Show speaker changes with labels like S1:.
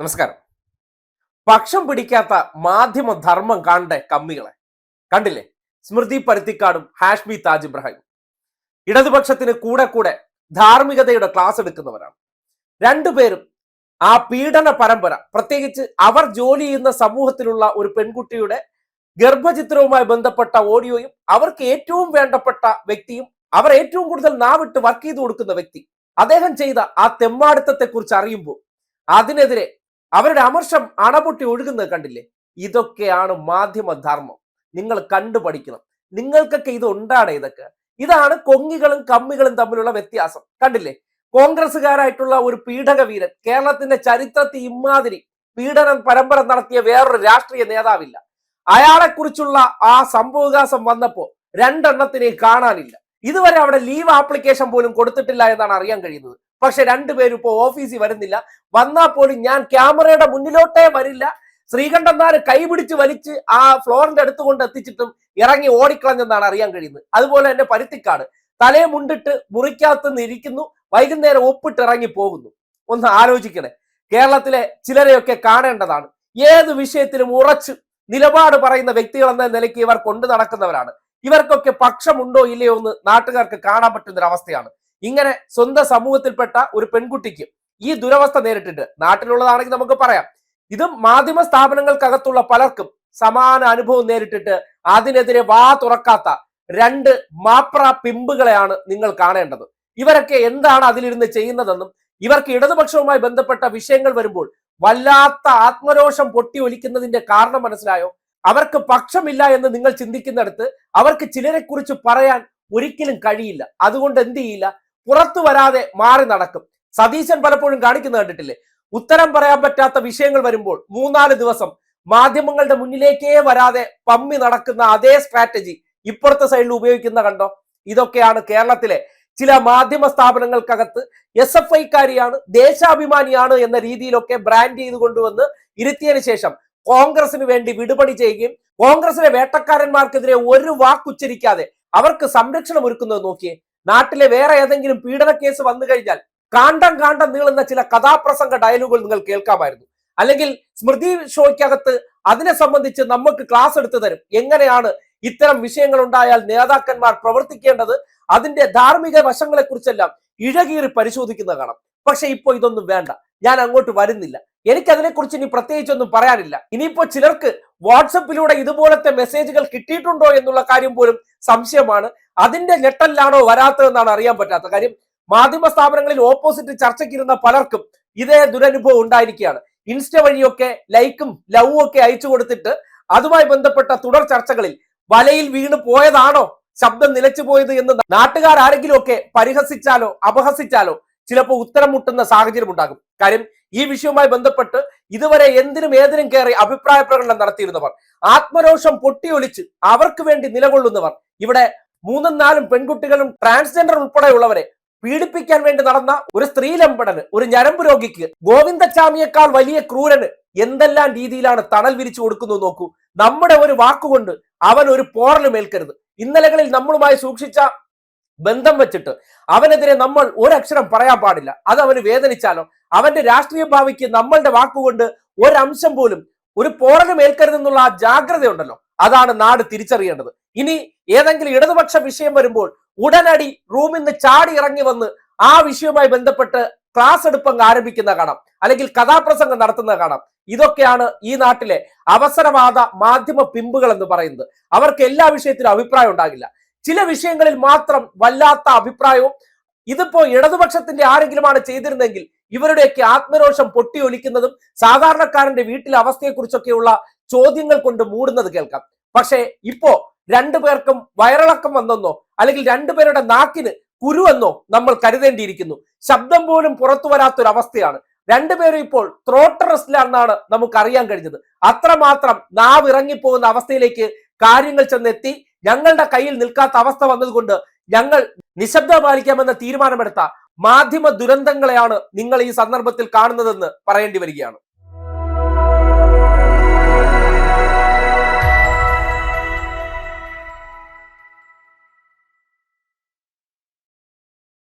S1: നമസ്കാരം. പക്ഷം പിടിക്കാത്ത മാധ്യമ ധർമ്മം കാണണ്ടേ കമ്മികളെ കണ്ടില്ലേ? സ്മൃതി പരുത്തിക്കാടും ഹാഷ്മി താജ് ഇബ്രാഹിം. ഇടതുപക്ഷത്തിന് കൂടെ കൂടെ ധാർമ്മികതയുടെ ക്ലാസ് എടുക്കുന്നവരാണ്. രണ്ടുപേരും ആ പീഡന പരമ്പര പ്രത്യേകിച്ച് അവർ ജോലി ചെയ്യുന്ന സമൂഹത്തിലുള്ള ഒരു പെൺകുട്ടിയുടെ ഗർഭചിത്രവുമായി ബന്ധപ്പെട്ട ഓഡിയോയും അവർക്ക് ഏറ്റവും വേണ്ടപ്പെട്ട വ്യക്തിയും അവർ ഏറ്റവും കൂടുതൽ നാവിട്ട് വർക്ക് ചെയ്തു കൊടുക്കുന്ന വ്യക്തി. അദ്ദേഹം ചെയ്ത ആ തെമ്മാടുത്തത്തെ കുറിച്ച് അറിയുമ്പോൾ അതിനെതിരെ അവരുടെ അമർഷം അണപൊട്ടി ഒഴുകുന്നത് കണ്ടില്ലേ? ഇതൊക്കെയാണ് മാധ്യമധർമ്മം. നിങ്ങൾ കണ്ടു പഠിക്കണം. നിങ്ങൾക്കൊക്കെ ഇത് ഉണ്ടാണ് ഇതൊക്കെ. ഇതാണ് കൊങ്ങികളും കമ്മികളും തമ്മിലുള്ള വ്യത്യാസം. കണ്ടില്ലേ? കോൺഗ്രസ്സുകാരായിട്ടുള്ള ഒരു പീഡക വീരൻ കേരളത്തിന്റെ ചരിത്രത്തിൽ ഇമാതിരി പീഡനം പരമ്പര നടത്തിയ വേറൊരു രാഷ്ട്രീയ നേതാവില്ല. അയാളെക്കുറിച്ചുള്ള ആ സംഭവവികാസം വന്നപ്പോ രണ്ടെണ്ണത്തിനെയും കാണാനില്ല. ഇതുവരെ അവിടെ ലീവ് ആപ്ലിക്കേഷൻ പോലും കൊടുത്തിട്ടില്ല എന്നാണ് അറിയാൻ കഴിയുന്നത്. പക്ഷെ രണ്ടുപേരും ഇപ്പോൾ ഓഫീസിൽ വരുന്നില്ല. വന്നാൽ പോലും ഞാൻ ക്യാമറയുടെ മുന്നിലോട്ടേ വരില്ല. ശ്രീകണ്ഠൻ നായർ കൈപിടിച്ച് വലിച്ച് ആ ഫ്ലോറിന്റെ അടുത്ത് കൊണ്ട് എത്തിച്ചിട്ടും ഇറങ്ങി ഓടിക്കളഞ്ഞെന്നാണ് അറിയാൻ കഴിയുന്നത്. അതുപോലെ തന്നെ പരുത്തിക്കാട്. തലയെ മുണ്ടിട്ട് മുറിക്കകത്ത് നിന്ന് ഇരിക്കുന്നു വൈകുന്നേരം ഒപ്പിട്ട് ഇറങ്ങി പോകുന്നു. ഒന്ന് ആലോചിക്കണേ. കേരളത്തിലെ ചിലരെയൊക്കെ കാണേണ്ടതാണ്. ഏത് വിഷയത്തിലും ഉറച്ച് നിലപാട് പറയുന്ന വ്യക്തികൾ എന്ന നിലയ്ക്ക് ഇവർ കൊണ്ടു നടക്കുന്നവരാണ്. ഇവർക്കൊക്കെ പക്ഷമുണ്ടോ ഇല്ലയോ എന്ന് നാട്ടുകാർക്ക് കാണാൻ പറ്റുന്ന ഒരു അവസ്ഥയാണ് ഇങ്ങനെ സ്വന്തം സമൂഹത്തിൽപ്പെട്ട ഒരു പെൺകുട്ടിക്ക് ഈ ദുരവസ്ഥ നേരിട്ടിട്ട് നാട്ടിലുള്ളതാണെങ്കിൽ നമുക്ക് പറയാം. ഇത് മാധ്യമ സ്ഥാപനങ്ങൾക്കകത്തുള്ള പലർക്കും സമാന അനുഭവം നേരിട്ടിട്ട് അതിനെതിരെ വാ തുറക്കാത്ത രണ്ട് മാപ്ര പിമ്പുകളെയാണ് നിങ്ങൾ കാണേണ്ടത്. ഇവരൊക്കെ എന്താണ് അതിലിരുന്ന് ചെയ്യുന്നതെന്നും ഇവർക്ക് ഇടതുപക്ഷവുമായി ബന്ധപ്പെട്ട വിഷയങ്ങൾ വരുമ്പോൾ വല്ലാത്ത ആത്മരോഷം പൊട്ടി ഒലിക്കുന്നതിന്റെ കാരണം മനസ്സിലായോ? അവർക്ക് പക്ഷമില്ല എന്ന് നിങ്ങൾ ചിന്തിക്കുന്നിടത്ത് അവർക്ക് ചിലരെക്കുറിച്ച് പറയാൻ ഒരിക്കലും കഴിയില്ല. അതുകൊണ്ട് എന്ത് ചെയ്യില്ല? പുറത്തു വരാതെ മാറി നടക്കും. സതീശൻ പലപ്പോഴും കാണിക്കുന്ന കണ്ടിട്ടില്ലേ? ഉത്തരം പറയാൻ പറ്റാത്ത വിഷയങ്ങൾ വരുമ്പോൾ മൂന്നാൽ ദിവസം മാധ്യമങ്ങളുടെ മുന്നിലേക്കേ വരാതെ പമ്മി നടക്കുന്ന അതേ സ്ട്രാറ്റജി ഇപ്പുറത്തെ സൈഡിൽ ഉപയോഗിക്കുന്ന കണ്ടോ? ഇതൊക്കെയാണ് കേരളത്തിലെ ചില മാധ്യമ സ്ഥാപനങ്ങൾക്കകത്ത് എസ് എഫ് ഐക്കാരിയാണ് ദേശാഭിമാനിയാണ് എന്ന രീതിയിലൊക്കെ ബ്രാൻഡ് ചെയ്ത് കൊണ്ടുവന്ന് ഇരുത്തിയതിനു ശേഷം കോൺഗ്രസിന് വേണ്ടി വിടുപണി ചെയ്യുകയും കോൺഗ്രസിലെ വേട്ടക്കാരന്മാർക്കെതിരെ ഒരു വാക്കുച്ചരിക്കാതെ അവർക്ക് സംരക്ഷണം ഒരുക്കുന്നത് നോക്കിയേ. നാട്ടിലെ വേറെ ഏതെങ്കിലും പീഡന കേസ് വന്നു കഴിഞ്ഞാൽ കാണ്ടം കാണ്ടം നീളുന്ന ചില കഥാപ്രസംഗ ഡയലോഗുകൾ നിങ്ങൾ കേൾക്കാമായിരുന്നു. അല്ലെങ്കിൽ സ്മൃതി ഷോയ്ക്കകത്ത് അതിനെ സംബന്ധിച്ച് നമുക്ക് ക്ലാസ് എടുത്തു തരും. എങ്ങനെയാണ് ഇത്തരം വിഷയങ്ങൾ ഉണ്ടായാൽ നേതാക്കന്മാർ പ്രവർത്തിക്കേണ്ടത്? അതിന്റെ ധാർമ്മിക വശങ്ങളെ കുറിച്ചെല്ലാം ഇഴകീറി പരിശോധിക്കുന്ന കാണാം. പക്ഷെ ഇപ്പോ ഇതൊന്നും വേണ്ട. ഞാൻ അങ്ങോട്ട് വരുന്നില്ല. എനിക്ക് അതിനെക്കുറിച്ച് ഇനി പ്രത്യേകിച്ചൊന്നും പറയാനില്ല. ഇനിയിപ്പോ ചിലർക്ക് വാട്സപ്പിലൂടെ ഇതുപോലത്തെ മെസ്സേജുകൾ കിട്ടിയിട്ടുണ്ടോ എന്നുള്ള കാര്യം പോലും സംശയമാണ്. അതിന്റെ ഞെട്ടലിലാണോ വരാത്തതെന്നാണ് അറിയാൻ പറ്റാത്ത കാര്യം. മാധ്യമ സ്ഥാപനങ്ങളിൽ ഓപ്പോസിറ്റ് ചർച്ചയ്ക്കിരുന്ന പലർക്കും ഇതേ ദുരനുഭവം ഉണ്ടായിരിക്കുകയാണ്. ഇൻസ്റ്റ വഴിയൊക്കെ ലൈക്കും ലവും ഒക്കെ അയച്ചു കൊടുത്തിട്ട് അതുമായി ബന്ധപ്പെട്ട തുടർ ചർച്ചകളിൽ വലയിൽ വീണ് പോയതാണോ ശബ്ദം നിലച്ചു പോയത് എന്ന് നാട്ടുകാർ ആരെങ്കിലും ഒക്കെ പരിഹസിച്ചാലോ അപഹസിച്ചാലോ ചിലപ്പോൾ ഉത്തരം മുട്ടുന്ന സാഹചര്യം ഉണ്ടാകും. കാര്യം ഈ വിഷയവുമായി ബന്ധപ്പെട്ട് ഇതുവരെ എന്തിനും ഏതിനും കയറി അഭിപ്രായ പ്രകടനം നടത്തിയിരുന്നവർ ആത്മരോഷം പൊട്ടിയൊലിച്ച് അവർക്ക് വേണ്ടി നിലകൊള്ളുന്നവർ ഇവിടെ മൂന്നും നാലും പെൺകുട്ടികളും ട്രാൻസ്ജെൻഡർ ഉൾപ്പെടെയുള്ളവരെ പീഡിപ്പിക്കാൻ വേണ്ടി നടന്ന ഒരു സ്ത്രീലമ്പടന് ഒരു ഞരമ്പ് രോഗിക്ക് ഗോവിന്ദച്ചാമിയേക്കാൾ വലിയ ക്രൂരന് എന്തെല്ലാം രീതിയിലാണ് തണൽ വിരിച്ചു കൊടുക്കുന്നത് നോക്കൂ. നമ്മുടെ ഒരു വാക്കുകൊണ്ട് അവൻ ഒരു പോറലും ഏൽക്കരുത് ഇന്നലകളിൽ നമ്മളുമായി സൂക്ഷിച്ച ബന്ധം വെച്ചിട്ട് അവനെതിരെ നമ്മൾ ഒരക്ഷരം പറയാൻ പാടില്ല. അത് അവന് വേദനിച്ചാലോ? അവന്റെ രാഷ്ട്രീയ ഭാവിക്ക് നമ്മളുടെ വാക്കുകൊണ്ട് ഒരംശം പോലും ഒരു പോറലും ഏൽക്കരുതെന്നുള്ള ആ ജാഗ്രത ഉണ്ടല്ലോ അതാണ് നാട് തിരിച്ചറിയേണ്ടത്. ഇനി ഏതെങ്കിലും ഇടതുപക്ഷ വിഷയം വരുമ്പോൾ ഉടനടി റൂമിൽ നിന്ന് ചാടി ഇറങ്ങി വന്ന് ആ വിഷയവുമായി ബന്ധപ്പെട്ട് ക്ലാസ് എടുപ്പങ്ങ് ആരംഭിക്കുന്ന കാണാം. അല്ലെങ്കിൽ കഥാപ്രസംഗം നടത്തുന്ന കാണാം. ഇതൊക്കെയാണ് ഈ നാട്ടിലെ അവസരവാദ മാധ്യമ പിമ്പുകൾ എന്ന് പറയുന്നത്. അവർക്ക് എല്ലാ വിഷയത്തിലും അഭിപ്രായം ഉണ്ടാകില്ല. ചില വിഷയങ്ങളിൽ മാത്രം വല്ലാത്ത അഭിപ്രായവും ഇതിപ്പോ ഇടതുപക്ഷത്തിന്റെ ആരെങ്കിലുമാണ് ചെയ്തിരുന്നെങ്കിൽ ഇവരുടെയൊക്കെ ആത്മരോഷം പൊട്ടിയൊലിക്കുന്നതും സാധാരണക്കാരന്റെ വീട്ടിലെ അവസ്ഥയെക്കുറിച്ചൊക്കെയുള്ള ചോദ്യങ്ങൾ കൊണ്ട് മൂടുന്നത് കേൾക്കാം. പക്ഷേ ഇപ്പോ രണ്ടു പേർക്കും വയറിളക്കം വന്നെന്നോ അല്ലെങ്കിൽ രണ്ടുപേരുടെ നാക്കിന് കുരുവെന്നോ നമ്മൾ കരുതേണ്ടിയിരിക്കുന്നു. ശബ്ദം പോലും പുറത്തു വരാത്തൊരവസ്ഥയാണ്. രണ്ടുപേരും ഇപ്പോൾ ത്രോട്ട് റെസ്റ്റിലാണെന്നാണ് നമുക്ക് അറിയാൻ കഴിഞ്ഞത്. അത്രമാത്രം നാവ് ഇറങ്ങിപ്പോകുന്ന അവസ്ഥയിലേക്ക് കാര്യങ്ങൾ ചെന്നെത്തി ഞങ്ങളുടെ കയ്യിൽ നിൽക്കാത്ത അവസ്ഥ വന്നതുകൊണ്ട് ഞങ്ങൾ നിശബ്ദ പാലിക്കാമെന്ന തീരുമാനമെടുത്ത മാധ്യമ ദുരന്തങ്ങളെയാണ് നിങ്ങൾ ഈ സന്ദർഭത്തിൽ കാണുന്നതെന്ന് പറയേണ്ടി വരികയാണ്.